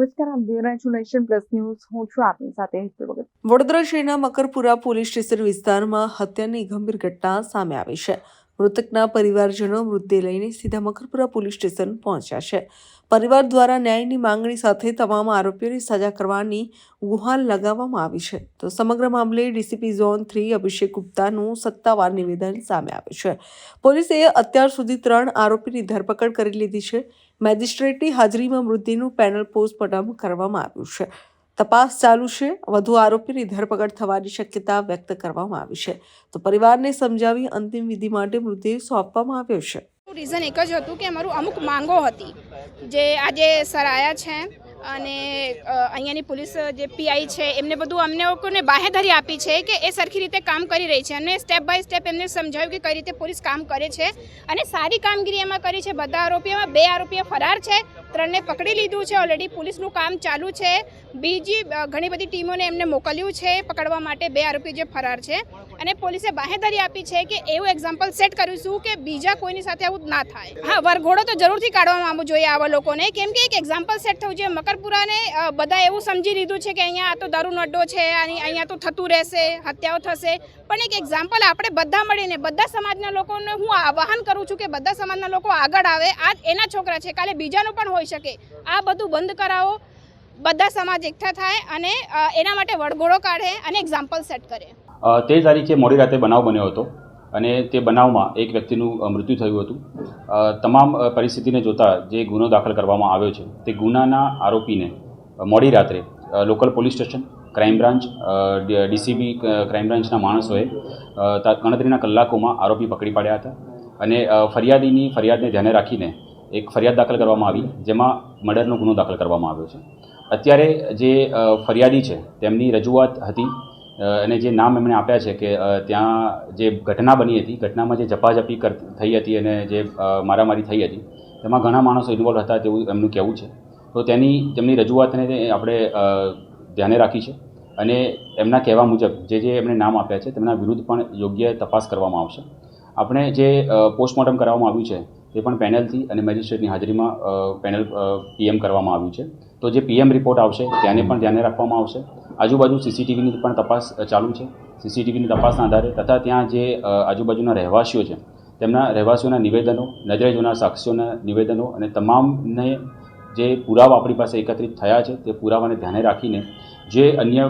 નમસ્કાર આપ જોઈ રહ્યા પ્લસ ન્યૂઝ. હું છું આપની સાથે ભગત. વડોદરા શહેરના મકરપુરા પોલીસ સ્ટેશન વિસ્તારમાં હત્યાની ગંભીર ઘટના સામે આવી છે. મૃતકના પરિવારજનો મૃતદેહ લઈને સીધા મકરપુરા પોલીસ સ્ટેશન પહોંચ્યા છે. પરિવાર દ્વારા ન્યાયની માંગણી સાથે તમામ આરોપીઓની સજા કરવાની ગુહાર લગાવવામાં આવી છે. તો સમગ્ર મામલે ડીસીપી ઝોન થ્રી અભિષેક ગુપ્તાનું સત્તાવાર નિવેદન સામે આવ્યું છે. પોલીસે અત્યાર સુધી ત્રણ આરોપીની ધરપકડ કરી લીધી છે. મેજિસ્ટ્રેટની હાજરીમાં મૃતદેહનું પેનલ પોસ્ટમોર્ટમ કરવામાં આવ્યું છે. તપાસ ચાલુ છે. વધુ આરોપીની ધરપકડ થવાની શક્યતા વ્યક્ત કરવામાં આવી છે. તો પરિવારને સમજાવી અંતિમ વિધિ માટે મૃતદેહ સોંપવામાં આવ્યો છે. રીઝન એક જ હતું કે અમારું અમુક માંગો હતી. જે આજે સર આવ્યા છે અને અહીંયાની પોલીસ જે પીઆઈ છે, એમને બધું અમને લોકોને બાહેધરી આપી છે કે એ સરખી રીતે કામ કરી રહી છે. અને સ્ટેપ બાય સ્ટેપ એમને સમજાવ્યું કે કઈ રીતે પોલીસ કામ કરે છે. અને સારી કામગીરી એમાં કરી છે. બધા આરોપીઓમાં બે આરોપીઓ ફરાર છે. ત્રણને પકડી લીધું છે. ઓલરેડી પોલીસનું કામ ચાલુ છે. બીજી ઘણી બધી ટીમોને એમને મોકલ્યું છે પકડવા માટે બે આરોપી જે ફરાર છે. અને પોલીસે બાહેધરી આપી છે કે એવું એક્ઝામ્પલ સેટ કરીશું કે બીજા કોઈની સાથે આવું ના થાય. હા, વરઘોડો તો જરૂરથી કાઢવામાં આવવું જોઈએ આવા લોકોને. કેમ કે એક એક્ઝામ્પલ સેટ થવું જોઈએ. મકરપુરાને બધા એવું સમજી લીધું છે કે અહીંયા આ તો દારૂનો અડ્ડો છે, આની, અહીંયા તો થતું રહેશે, હત્યાઓ થશે. પણ એક એક્ઝામ્પલ આપણે બધા મળીને, બધા સમાજના લોકોને હું આવાહન કરું છું કે બધા સમાજના લોકો આગળ આવે. આ એના છોકરા છે. કાલે બીજાનું પણ હોઈ શકે. આ બધું બંધ કરાવો. બધા સમાજ એકઠા થાય અને એના માટે વળગોળો કાઢે અને એક્ઝામ્પલ સેટ કરે. તે તારીખે મોડી રાતે બનાવ બન્યો હતો અને તે બનાવમાં એક વ્યક્તિનું મૃત્યુ થયું હતું. તમામ પરિસ્થિતિને જોતા જે ગુનો દાખલ કરવામાં આવ્યો છે, તે ગુનાના આરોપીને મોડી રાત્રે local police station, crime branch DCB crime બ્રાન્ચના માણસોએ ગણતરીના કલાકોમાં આરોપી પકડી પાડ્યા હતા. અને ફરિયાદીની ફરિયાદને ધ્યાને રાખીને એક ફરિયાદ દાખલ કરવામાં આવી, જેમાં મર્ડરનો ગુનો દાખલ કરવામાં આવ્યો છે. અત્યારે જે ફરિયાદી છે, તેમની રજૂઆત હતી અને જે નામ એમણે આપ્યા છે કે ત્યાં જે ઘટના બની હતી, ઘટનામાં જે ઝપાઝપી કર, થઈ હતી અને જે મારામારી થઈ હતી, તેમાં ઘણા માણસો ઇન્વોલ્વ હતા તેવું એમનું કહેવું છે. તો તેની, તેમની રજૂઆતને આપણે ધ્યાને રાખી છે અને એમના કહેવા મુજબ જે જે એમણે નામ આપ્યા છે, તેમના વિરુદ્ધ પણ યોગ્ય તપાસ કરવામાં આવશે. આપણે જે પોસ્ટમોર્ટમ કરવામાં આવ્યું છે તે પણ પેનલથી અને મેજિસ્ટ્રેટની હાજરીમાં પેનલ પીએમ કરવામાં આવ્યું છે. તો જે પીએમ રિપોર્ટ આવશે તેને પણ ધ્યાને રાખવામાં આવશે. આજુબાજુ સીસીટીવીની પણ તપાસ ચાલુ છે. સીસીટીવીની તપાસના આધારે તથા ત્યાં જે આજુબાજુના રહેવાસીઓ છે, તેમના રહેવાસીઓના નિવેદનો નજરે જોનાર સાક્ષીઓના નિવેદનો અને તમામને જે પુરાવા આપણી પાસે એકત્રિત થયા છે, તે પુરાવાને ધ્યાને રાખીને જે અન્ય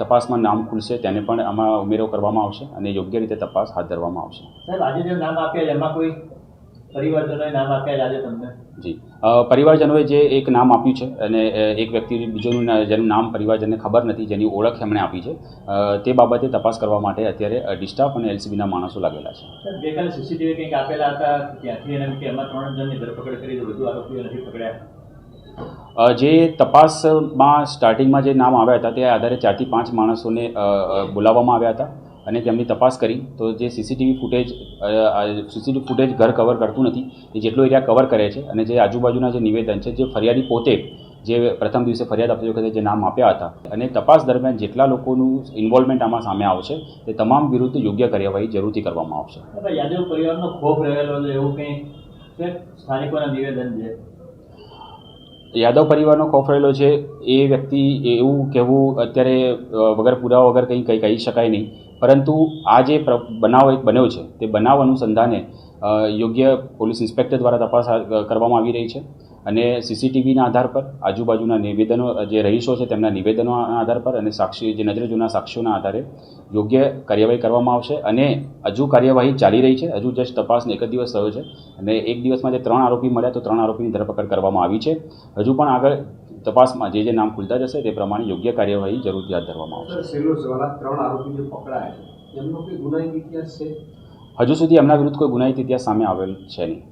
તપાસમાં નામ ખુલશે, તેને પણ આમાં ઉમેરો કરવામાં આવશે અને યોગ્ય રીતે તપાસ હાથ ધરવામાં આવશે. સાહેબ, આજે જે નામ આપ્યા, એમાં કોઈ પરિવારજનોએ નામ આપ્યા આજે તમને? જી. પરિવારજનોએ જે એક નામ આપ્યું છે અને એક વ્યક્તિ બીજોનું જેનું નામ પરિવારજનને ખબર નથી જેની ઓળખ એમણે આપી છે તે બાબતે તપાસ કરવા માટે અત્યારે ડિસ્ટાફ અને એલસીબીના માણસો લાગેલા છે. ગઈકાલે સીસીટીવી કંઈક આપેલા હતા ત્યાંથી એને એમાં ત્રણ જણની ધરપકડ કરી વધુ આરોપીઓ નથી પકડ્યા? જે તપાસમાં સ્ટાર્ટિંગમાં જે નામ આવ્યા હતા તે આધારે ચારથી પાંચ માણસોને બોલાવવામાં આવ્યા હતા. અને તેમની તપાસ કરી તો જે સીસીટીવી ફૂટેજ સીસીટીવી ફૂટેજ ઘર કવર કરતું નથી એ જેટલો એરિયા કવર કરે છે અને જે આજુબાજુના જે નિવેદન છે જે ફરિયાદી પોતે જે પ્રથમ દિવસે ફરિયાદ આપતી વખતે જે નામ આપ્યા હતા અને તપાસ દરમિયાન જેટલા લોકોનું ઇન્વોલ્વમેન્ટ આમાં સામે આવશે તે તમામ વિરુદ્ધ યોગ્ય કાર્યવાહી જરૂરથી કરવામાં આવશે. યાદવ પરિવારનો ખોફ રહેલો છે એવું કંઈ સ્થાનિકોના નિવેદન છે? યાદવ પરિવારનો ખોફ રહેલો છે એ વ્યક્તિ એવું કહેવું અત્યારે વગર પુરાવા વગર કંઈ કંઈ કહી શકાય નહીં પરંતુ આ જે બનાવ એક બન્યો છે, તે બનાવ અનુસંધાને યોગ્ય પોલીસ ઇન્સ્પેક્ટર દ્વારા તપાસ કરવામાં આવી રહી છે. અને સીસીટીવીના આધાર પર આજુબાજુના નિવેદનો જે રહીશો છે તેમના નિવેદનોના આધાર પર અને સાક્ષી જે નજરે જૂના સાક્ષીઓના આધારે યોગ્ય કાર્યવાહી કરવામાં આવશે અને હજુ કાર્યવાહી ચાલી રહી છે. હજુ જસ્ટ તપાસને એક જ દિવસ થયો છે અને એક દિવસમાં જે ત્રણ આરોપી મળ્યા તો ત્રણ આરોપીની ધરપકડ કરવામાં આવી છે. હજુ પણ આગળ તપાસમાં જે જે નામ ખુલતા જશે તે પ્રમાણે યોગ્ય કાર્યવાહી જરૂરથી હાથ ધરવામાં આવશે. સર છેલ્લો સવાલ આ ત્રણ આરોપી જે પકડાયા એમનો કોઈ ગુનાહિત ઇતિહાસ છે? હજુ સુધી એમના વિરુદ્ધ કોઈ ગુનાહિત ઇતિહાસ સામે આવેલ છે નહીં.